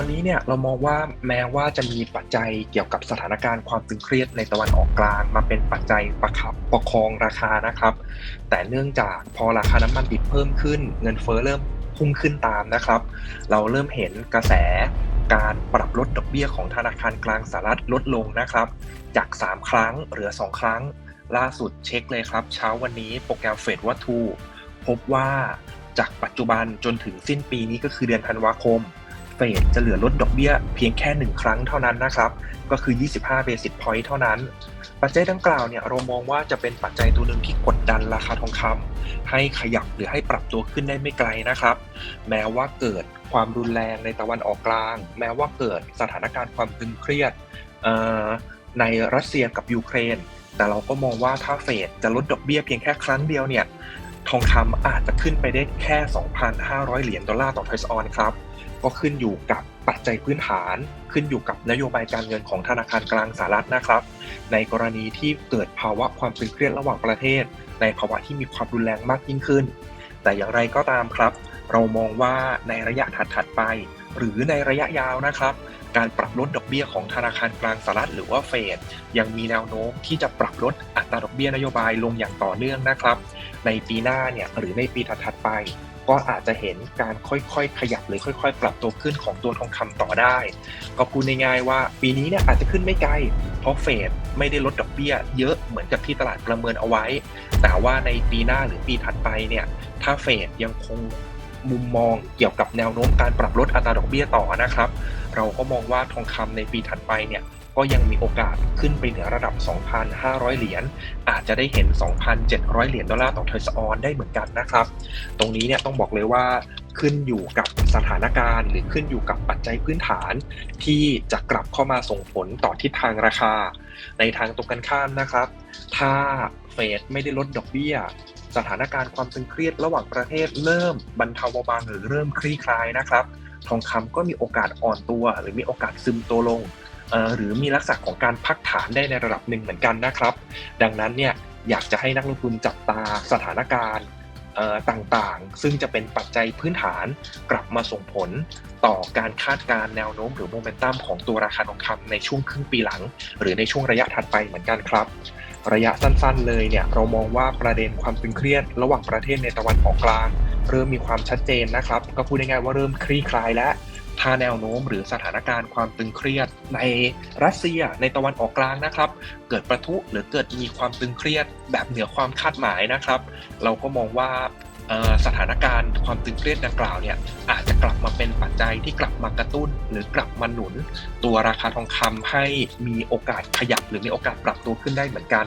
อนนี้เนี่ยเรามองว่าแม้ว่าจะมีปัจจัยเกี่ยวกับสถานการณ์ความตึงเครียดในตะวันออกกลาง มาเป็นปัจจัยประคับประคองราคานะครับ แต่เนื่องจากพอราคาน้ำมันดิบเพิ่มขึ้น เงินเฟ้อเริ่มพุ่งขึ้นตามนะครับ เราเริ่มเห็นกระแสการปรับลดดอกเบี้ยของธนาคารกลางสหรัฐลดลงนะครับ จาก 3 ครั้งเหลือ 2 ครั้ง ล่าสุดเช็คเลยครับ เช้าวันนี้โปรแกรมเฟดวัตทูพบว่าจากปัจจุบันจนถึงสิ้นปีนี้ก็คือเดือนธันวาคม ฟดจะเหลือลดดอกเบี้ยเพียงแค่ 1 ครั้งเท่านั้นนะครับ ก็คือ 25 basis point เท่านั้น ปัจจัยดังกล่าวเนี่ยเรามองว่าจะเป็นปัจจัยตัวหนึ่งที่กดดันราคาทองคำให้ขยับหรือให้ปรับตัวขึ้นได้ไม่ไกลนะครับ แม้ว่าเกิดความรุนแรงในตะวันออกกลาง แม้ว่าเกิดสถานการณ์ความตึงเครียดในรัสเซียกับยูเครน แต่เราก็มองว่าถ้าเฟดจะลดดอกเบี้ยเพียงแค่ครั้งเดียวเนี่ย ทองคำอาจจะขึ้นไปได้แค่ 2,500 เหรียญดอลลาร์ต่อทอยส์ออนครับ ก็ขึ้นอยู่กับปัจจัยพื้นฐาน ขึ้นอยู่กับนโยบายการเงินของธนาคารกลางสหรัฐนะครับ ในกรณีที่เกิดภาวะความตึงเครียดระหว่างประเทศ ในภาวะที่มีความรุนแรงมากยิ่งขึ้น แต่อย่างไรก็ตามครับ เรามองว่าในระยะถัดๆไป หรือในระยะยาวนะครับการปรับลดดอกเบี้ยของธนาคารกลางสหรัฐหรือว่าเฟดยังมีแนวโน้มที่จะปรับลดอัตราดอกเบี้ยนโยบายลงอย่างต่อเนื่องนะครับ ในปีหน้าเนี่ยหรือในปีถัดๆไป ก็อาจจะเห็นการค่อยๆ ขยับหรือค่อย ๆ ปรับตัวขึ้นของตัวทองคำต่อได้ ก็พูดง่ายๆว่า ปีนี้เนี่ยอาจจะขึ้นไม่ไกล เพราะเฟดไม่ได้ลดดอกเบี้ย เยอะเหมือนกับที่ตลาดประเมินเอาไว้ แต่ว่าในปีหน้าหรือปีถัดไปเนี่ยถ้าเฟดยังคง มุมมองเกี่ยวกับแนวโน้มการปรับลดอัตราดอกเบี้ยต่อนะครับ เราก็มองว่าทองคำในปีถัดไปเนี่ยก็ยังมีโอกาสขึ้นไปเหนือระดับ 2,500 เหรียญ อาจจะได้เห็น 2,700 เหรียญดอลลาร์ต่อเทอยส์ออนได้เหมือนกันนะครับ ตรงนี้เนี่ยต้องบอกเลยว่าขึ้นอยู่กับสถานการณ์ หรือขึ้นอยู่กับปัจจัยพื้นฐาน ที่จะกลับเข้ามาส่งผลต่อทิศทางราคา ในทางตรงกันข้ามนะครับ ถ้าเฟดไม่ได้ลดดอกเบี้ย สถานการณ์ความตึงเครียดระหว่างประเทศเริ่มบรรเทาเบาบางหรือเริ่มคลี่คลายนะครับ ทองคำก็มีโอกาสอ่อนตัว หรือมีโอกาสซึมตัวลง หรือมีลักษณะของการพักฐานได้ในระดับหนึ่งเหมือนกันนะครับ ดังนั้นเนี่ยอยากจะให้นักลงทุนจับตาสถานการณ์ต่างๆ ซึ่งจะเป็นปัจจัยพื้นฐานกลับมาส่งผลต่อการคาดการณ์แนวโน้มหรือโมเมนตัมของตัวราคาทองคำในช่วงครึ่งปีหลัง หรือในช่วงระยะถัดไปเหมือนกันครับ ระยะสั้นๆ เลยเนี่ยเรามองว่าประเด็นความตึงเครียด ระหว่างประเทศในตะวันออกกลาง เริ่มมีความชัดเจนนะครับ ก็พูดง่ายๆว่าเริ่มคลี่คลายแล้วถ้าแนวโน้มหรือสถานการณ์ความตึงเครียดในรัสเซียในตะวันออกกลางนะครับ เกิดประทุหรือเกิดมีความตึงเครียดแบบเหนือความคาดหมายนะครับ เราก็มองว่า สถานการณ์ความตึงเครียดดังกล่าวเนี่ยอาจจะกลับมาเป็นปัจจัยที่กลับมากระตุ้น หรือกลับมาหนุน ตัวราคาทองคำให้มีโอกาสขยับหรือมีโอกาสปรับตัวขึ้นได้เหมือนกัน